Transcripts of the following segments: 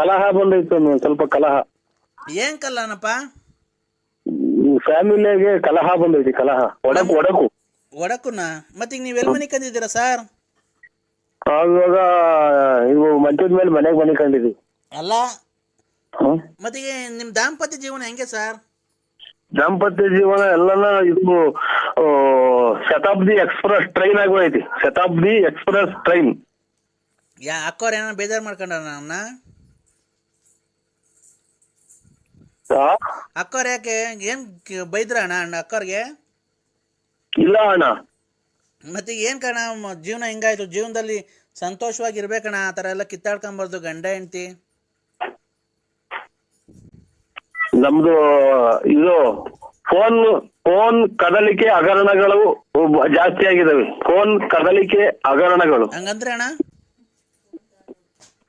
ಕಲಹ ಬಂದೈತೆ ಸ್ವಲ್ಪ ಕಲಹ. ಏನ್ ಕಲ್ಲನಪ್ಪ? ಫ್ಯಾಮಿಲಿಯಾಗೆ ಕಲಹ ಬಂದೈತಿ ಕಲಹ. ಒಡಕು ಒಡಕು. ಒಡಕುನ? ಮತ್ತೀಗ ನೀವ್ ಎಲ್ಲಿ ಮನೆ ಕಂದಿದ್ದೀರಾ ಸರ್? ಇವಾಗ ಇವು ಮಂಚದ ಮೇಲೆ ಮನೆಗೆ ಮನೆ ಕಂಡಿದ್ವಿ ಅಲ್ಲ? ಹ್ಮ್ ಮತ್ತೀಗ ನಿಮ್ ದಾಂಪತ್ಯ ಜೀವನ ಹೆಂಗೆ ಸರ್? ದಾಂಪತ್ಯ ಜೀವನ ಎಲ್ಲನ ಇದು ಶತಾಬ್ದಿ ಎಕ್ಸ್ಪ್ರೆಸ್ ಟ್ರೈನ್ ಆಗೋಯ್ತಿ ಶತಾಬ್ದಿ ಎಕ್ಸ್ಪ್ರೆಸ್ ಟ್ರೈನ್. ಯಾ ಅಕ್ಕೋರ್ ಏನೋ ಬೇಜಾರ್ ಮಾಡ್ಕೊಂಡ್ರ ನನ್ನ ಅಕ್ಕವ್ರ ಯಾಕೆ? ಏನ್ ಬೈದ್ರ ಅಣ್ಣ ಅಣ್ಣ ಅಕ್ಕವ್ರಿಗೆ ಇಲ್ಲ ಅಣ್ಣ. ಮತ್ತೆ ಏನ್ ಕಣ ಜೀವನ ಹಿಂಗಾಯ್ತು? ಜೀವನದಲ್ಲಿ ಸಂತೋಷವಾಗಿ ಇರ್ಬೇಕಣ್ಣ ಆ ತರ ಎಲ್ಲ ಕಿತ್ತಾಡ್ಕೊಂಬಾರ್ದು ಗಂಡ ಹೆಂಡತಿ. ನಮ್ದು ಇದು ಫೋನ್ ಫೋನ್ ಕದಲಿಕೆ ಹಗರಣಗಳು ಜಾಸ್ತಿ ಆಗಿದಾವೆ. ಫೋನ್ ಕದಲಿಕೆ ಹಗರಣಗಳು. ಹಂಗಂದ್ರೆ ಅಣ್ಣ?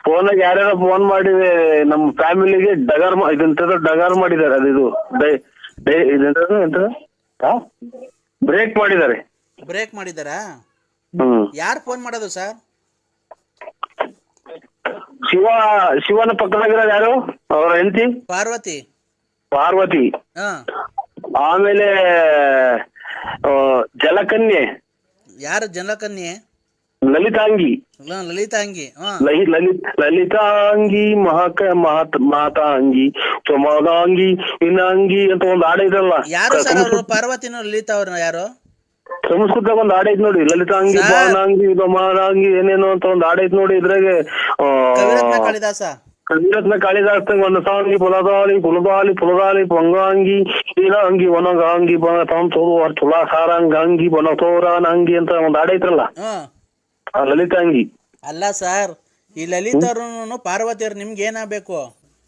ಫೋನಾಗ ಯಾರ್ಯಾರ ಫೋನ್ ಮಾಡಿ ನಮ್ಮ ಫ್ಯಾಮಿಲಿಗೆ ಡಗರ್ ಇದಂತದ ಡಗರ್ ಮಾಡಿದ್ದಾರೆ ಅದು ಇದು ಡೈ ಬ್ರೇಕ್ ಮಾಡಿದ್ದಾರೆ. ಬ್ರೇಕ್ ಮಾಡಿದಾರಾ ಯಾರು ಫೋನ್ ಮಾಡೋದು ಸರ್? ಶಿವ ಶಿವನ ಪಕ್ಕದಾಗಿರೋದು ಯಾರು? ಅವರ ಹೆಂಡತಿ? ಪಾರ್ವತಿ. ಪಾರ್ವತಿ. ಆಮೇಲೆ ಜಲಕನ್ಯೆ. ಯಾರು ಜನಕನ್ಯೆ ಲಲಿತಾಂಗಿ. ಲಲಿತಾಂಗಿ ಲಲಿತ್ ಲಲಿತಾಂಗಿ ಮಹಾಕ ಮಹಾತ್ ಮಾತಾಂಗಿ ಚೊಮಾದಾಂಗಿ ಇನಾಂಗಿ ಅಂತ ಒಂದು ಹಾಡ ಇದಲ್ಲ ಯಾರು ಸರ್ ಅವರು? ಪಾರ್ವತಿನ ಲಲಿತಾ ಅವ್ರನ್ನ ಯಾರು? ಸಂಸ್ಕೃತದಾಗ ಒಂದು ಹಾಡ ಐತ್ ನೋಡಿ ಲಲಿತಾಂಗಿ. ಬಾನಾಂಗಿ ಬಮಾನಾಂಗಿ ಏನೇನೋ ಅಂತ ಒಂದು ಹಾಡ ಐತ್ ನೋಡಿ ಇದ್ರಾಗೆ ಕಾಳಿದಾಸ? ಕವಿರತ್ನ ಕಾಳಿದಾಸ ವನಸಾಂಗಿ ಸಾಂಗಿ ಪುಲದಾಲಿ ಪುಲದಾಲಿ ಪುಲದಾಲಿ ಪಂಗಾಂಗಿ ಇನಾಂಗಿ ಒಣಗಾಂಗಿ ಬನ ತಂ ತೋರು ತುಲಾಸಾರಂಗಾಂಗಿ ಬನ ತೋರಾನಂಗಿ ಅಂತ ಒಂದು ಹಾಡ ಐತ್ರಲ್ಲ ಆ ಲಲಿತಾಂಗಿ. ಅಲ್ಲ ಸರ್ ಈ ಲಲಿತಾ ಅವ್ರು ಪಾರ್ವತಿಯವ್ರು ನಿಮ್ಗೆ ಏನಾಗಬೇಕು?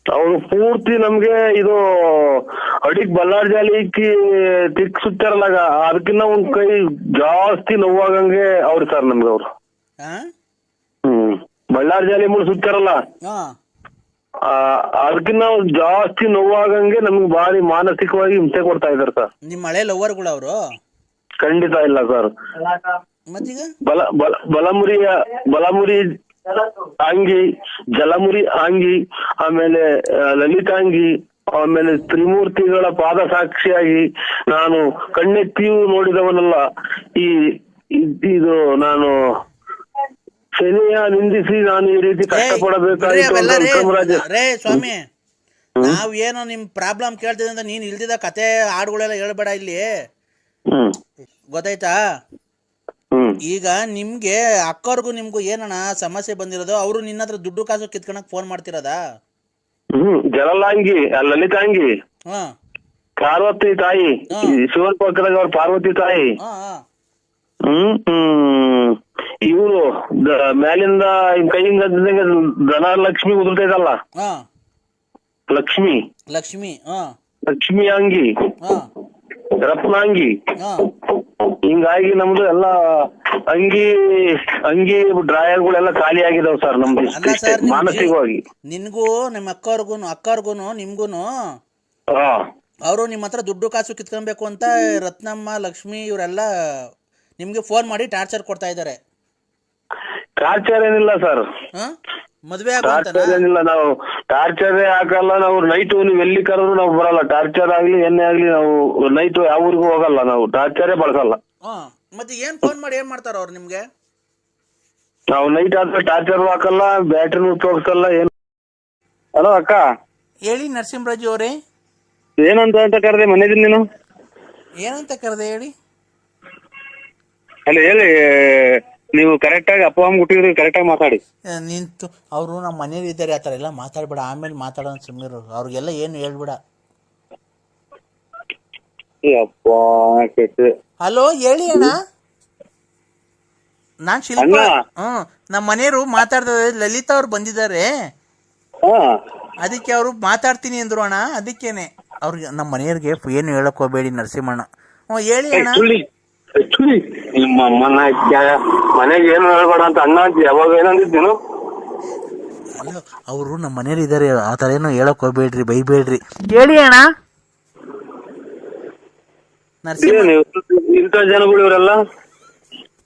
ಅವ್ರು ಪೂರ್ತಿ ನಮ್ಗೆ ಇದು ಅಡಿಗ್ ಬಲ್ಲಾರ್ ಜಾಲಿಕ್ಕೆ ತಿಕ್ ಸುತ್ತಾರಲ್ಲ ಅದಕ್ಕಿನ್ನ ಒಂದ್ ಕೈ ಜಾಸ್ತಿ ನೋವಾಗಂಗೆ ಅವ್ರಿ ಸರ್ ನಮ್ಗೆ ಅವ್ರು. ಹ್ಮ್ ಬಳ್ಳಾರ್ ಜಾಲಿ ಮುಳು ಸುತ್ತಾರಲ್ಲ ಅದಕ್ಕಿನ್ನ ಜಾಸ್ತಿ ನೋವಾಗಂಗೆ ನಮ್ಗೆ ಭಾರಿ ಮಾನಸಿಕವಾಗಿ ಹಿಂಸೆ ಕೊಡ್ತಾ ಇದಾರೆ ಸರ್. ನಿಮ್ಮ ಹಳೆ ಲವರ್ಗಳು ಅವರು? ಖಂಡಿತ ಇಲ್ಲ ಸರ್. ಮತ್ತೀಗ? ಬಲ ಬಲ ಬಲಮುರಿಯ ಬಲಮುರಿ ಅಂಗಿ ಜಲಮುರಿ ಅಂಗಿ ಆಮೇಲೆ ಲಲಿತಾಂಗಿ ಆಮೇಲೆ ತ್ರಿಮೂರ್ತಿಗಳ ಪಾದ ಸಾಕ್ಷಿಯಾಗಿ ನಾನು ಕಣ್ಣೆತ್ತಿಯೂ ನೋಡಿದವನಲ್ಲ. ಈ ಇದ್- ನಾನು ಶನಿಯ ನಿಂದಿಸಿ ನಾನು ಈ ರೀತಿ ಕಷ್ಟಪಡಬೇಕಾಗಿತ್ತು ಸ್ವಾಮಿ ನಾವು ಏನು ನಿಮ್ ಪ್ರಾಬ್ಲಮ್ ಕೇಳ್ತಿದ್ರೆ ನೀನ್ ಇಲ್ದಿದ ಕತೆ ಹಾಡುಗಳೆಲ್ಲ ಹೇಳ್ಬೇಡ ಇಲ್ಲಿ. ಗೊತ್ತಾಯ್ತಾ? ಈಗ ನಿಮ್ಗೆ ಅಕ್ಕವ್ರಿಗೂ ನಿಮ್ಗೂ ಏನಣ್ಣ ಸಮಸ್ಯೆ ಬಂದಿರೋದು? ಅವರು ನಿನ್ನ ಹತ್ರ ದುಡ್ಡು ಕಾಸು ಕಿತ್ಕೊಳಕ್ ಫೋನ್ ಮಾಡ್ತಿರೋದಾ? ಹ್ಮ್ ಜಲಲಾಂಗಿ ಆ ಲಲಿತಾಂಗಿ. ಹಾ. ಪಾರ್ವತಿ ತಾಯಿ. ಈ ಶಿವನ್ ಪಕ್ಕದಾಗ ಅವ್ರ ಪಾರ್ವತಿ ತಾಯಿ. ಹಾ ಹಾ. ಹ್ಮ್ ಹ್ಮ್. ಇವರು ಮ್ಯಾಲಿಂದ ಹಿಂಗ್ ಕೈಯಿಂದ ಹತ್ತಿದಂಗೆ ಧನ ಲಕ್ಷ್ಮಿ ಉದುರ್ತೈತಲ್ಲ ಹಾ. ಲಕ್ಷ್ಮಿ. ಲಕ್ಷ್ಮಿ ಹಾ. ಲಕ್ಷ್ಮಿ ಅಂಗಿ. ಹಾ. ರತ್ನಾಂಗಿ. ಹಿಂಗಾಗಿ ನಮ್ದು ಎಲ್ಲ ಅಂಗಿ ಅಂಗಿ ಡ್ರಾಯರ್ಗಳೆಲ್ಲ ಖಾಲಿ ಆಗಿದಾವ್ ಸರ್ ನಮ್ದು ಅಲ್ಲ ಮಾನಸಿಕವಾಗಿ. ನಿನ್ಗೂ ನಿಮ್ಮ ಅಕ್ಕವ್ರಿಗೂ ಅಕ್ಕವ್ರಿಗೂ ನಿಮ್ಗೂನು ಹಾ. ಅವರು ನಿಮ್ಮ ಹತ್ರ ದುಡ್ಡು ಕಾಸು ಕಿತ್ಕೊಬೇಕು ಅಂತ ರತ್ನಮ್ಮ ಲಕ್ಷ್ಮಿ ಇವರೆಲ್ಲ ನಿಮ್ಗೆ ಫೋನ್ ಮಾಡಿ ಟಾರ್ಚರ್ ಕೊಡ್ತಾ ಇದ್ದಾರೆ. ಟಾರ್ಚರ್ ಏನಿಲ್ಲ ಸರ್ ಹಾ? ಮದ್ವೆ ಟಾರ್ಚರ್ ಏನಿಲ್ಲ ನಾವು ಟಾರ್ಚರ್ ಹಾಕಲ್ಲ ನಾವು ನೈಟ್ ನೀವು ಎಲ್ಲಿ ಕರೆದ್ರು ನಾವು ಬರಲ್ಲ. ಟಾರ್ಚರ್ ಆಗ್ಲಿ ಎಣ್ಣೆ ಆಗ್ಲಿ ನಾವು ನೈಟ್ ಯಾವ ಊರಿಗೂ ಹೋಗಲ್ಲ ನಾವು ಟಾರ್ಚರೇ ಬಳಸಲ್ಲ. ಹಾ ಮತ್ತೆ ಏನ್ ಫೋನ್ ಮಾಡಿ ಏನ್ ಮಾಡ್ತಾರ ಅವ್ರು ನಿಮ್ಗೆ? ನಾವು ನೈಟ್ ಆದ್ರೆ ಟಾರ್ಚರ್ ಹಾಕಲ್ಲ ಬ್ಯಾಟ್ರಿ ಉಪಯೋಗಿಸಲ್ಲ ಏನು ಹಲೋ ಅಕ್ಕ. ಹೇಳಿ ನರಸಿಂಹರಾಜು ಅವರೇ. ಏನಂತ ಅಂತ ಕರೆದೆ ಮನೆದಿಲ್ಲ ನೀನು? ಏನಂತ ಕರೆದೆ ಹೇಳಿ? ಅಲ್ಲ ಹೇಳಿ ನೀವು ಕರೆಕ್ಟ್ ಆಗಿ ಅಪ್ಪ ಅಮ್ಮ ಹುಟ್ಟಿದ್ರಿ ಕರೆಕ್ಟ್ ಆಗಿ ಮಾತಾಡಿ. ನಿಂತು ಅವರು ನಮ್ಮ ಮನೇಲಿ ಇದ್ದಾರೆ ಆತರ ಥರ ಎಲ್ಲ ಮಾತಾಡ್ಬೇಡ. ಆಮೇಲೆ ಮಾತಾಡೋಣ ಸುಮ್ಮನಿರು ಅವ್ರಿಗೆಲ್ಲ ಏನು ಹೇಳ್ಬೇಡ. ಅಪ್ಪ ಕೆಟ್ಟ. ಹಲೋ ಹೇಳಿ ಅಣ್ಣ. ನಾನ್ ಶಿಲ್ಪ. ಅಣ್ಣ. ಹ್ಮ್ ನಮ್ಮ ಮನೆಯವರು ಮಾತಾಡ್ತಾರೆ ಲಲಿತಾ ಅವ್ರು ಬಂದಿದ್ದಾರೆ. ಹಾ. ಅದಕ್ಕೆ ಅವರು ಮಾತಾಡ್ತೀನಿ ಅಂದ್ರು ಅಣ್ಣ. ಅದಕ್ಕೇನೆ. ಅವ್ರಿಗೆ ನಮ್ಮ ಮನೆಯವ್ರಿಗೆ ಏನು ಹೇಳಕ್ ಹೋಗ್ಬೇಡಿ ನರಸಿಂಹಣ್ಣ. ಹ್ಞೂ ಹೇಳಿ ಅಣ್ಣ. ನಿಮ್ಮ ಅಮ್ಮನ ಮನೆಗೆ ಏನು ಹೇಳ್ಬೇಡ ಅಂತ ಅಣ್ಣ ಅಂತ ಯಾವಾಗ ಏನಂದಿದ್ ನೀನು ಅಲ್ಲ ಅವರು ನಮ್ಮ ಮನೇಲಿ ಇದ್ದಾರೆ ಆ ಥರ ಏನೋ ಹೇಳಕ್ ಹೋಗ್ಬೇಡ್ರಿ ಬೈಬೇಡ್ರಿ. ಹೇಳಿ ಅಣ್ಣ. ನರಸಿಂಹ. ಏನು ಇಂಥ ಜನಗಳು ಇವರೆಲ್ಲ?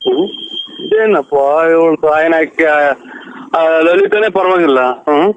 ಹ್ಮ್? ಏನಪ್ಪ ಇವಳು ಸಾಯನಕ್ಕೆ ಲಲಿತನೇ ಪರವಾಗಿಲ್ಲ. ಹ್ಮ್?